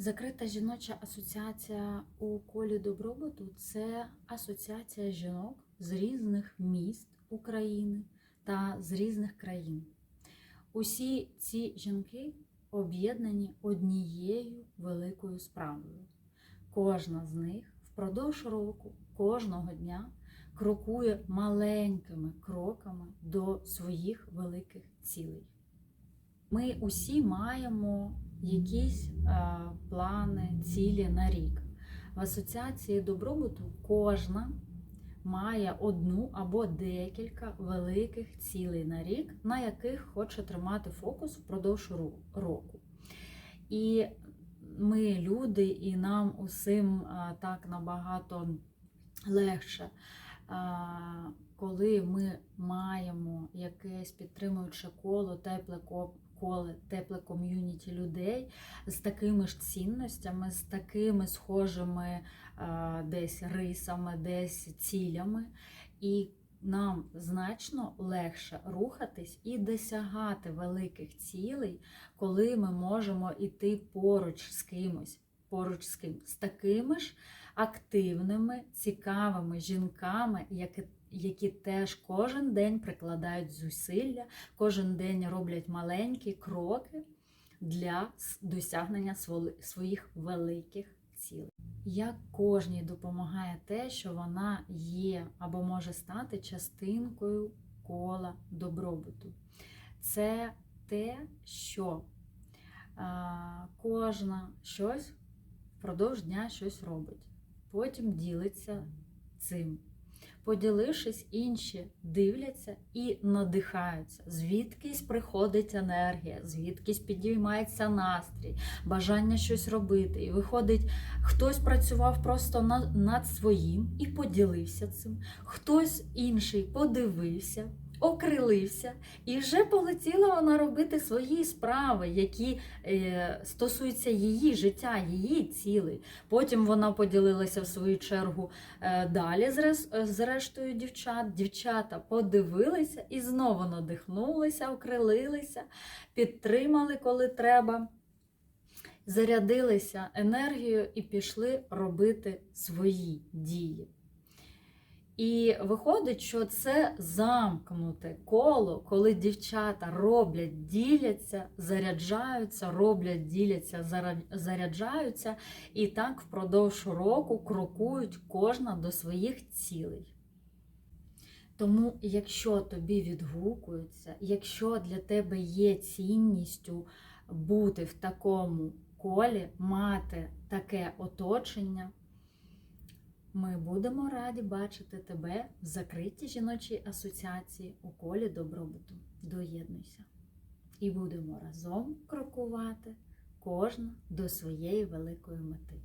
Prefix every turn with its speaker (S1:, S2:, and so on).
S1: Закрита жіноча асоціація у колі добробуту це асоціація жінок з різних міст України та з різних країн. Усі ці жінки об'єднані однією великою справою. Кожна з них впродовж року, кожного дня крокує маленькими кроками до своїх великих цілей. Ми усі маємо якісь е, плани, цілі на рік. В асоціації добробуту кожна має одну або декілька великих цілей на рік, на яких хоче тримати фокус впродовж року. І ми люди, і нам усім а, так набагато легше, а, коли ми маємо якесь підтримуюче коло, тепле ко- коло, тепле ком'юніті людей з такими ж цінностями, з такими схожими а, десь рисами, десь цілями. І нам значно легше рухатись і досягати великих цілей, коли ми можемо йти поруч з кимось, поруч з ким, з такими ж активними, цікавими жінками, які, які теж кожен день прикладають зусилля, кожен день роблять маленькі кроки для досягнення своїх великих цілей. Як кожній допомагає те, що вона є або може стати частинкою кола добробуту. Це те, що кожна щось впродовж дня щось робить, потім ділиться цим. Поділившись, інші дивляться і надихаються. Звідкись приходить енергія, звідкись підіймається настрій, бажання щось робити. І виходить, хтось працював просто над своїм і поділився цим, хтось інший подивився, окрилився, і вже полетіла вона робити свої справи, які е, стосуються її життя, її цілей. Потім вона поділилася в свою чергу е, далі з, з рештою дівчат. Дівчата подивилися і знову надихнулися, окрилилися, підтримали, коли треба. Зарядилися енергією і пішли робити свої дії. І виходить, що це замкнуте коло, коли дівчата роблять, діляться, заряджаються, роблять, діляться, заряджаються, і так впродовж року крокують кожна до своїх цілей. Тому, якщо тобі відгукується, якщо для тебе є цінністю бути в такому колі, мати таке оточення, ми будемо раді бачити тебе в закритій жіночій асоціації у колі добробуту. Доєднуйся. І будемо разом крокувати кожна до своєї великої мети.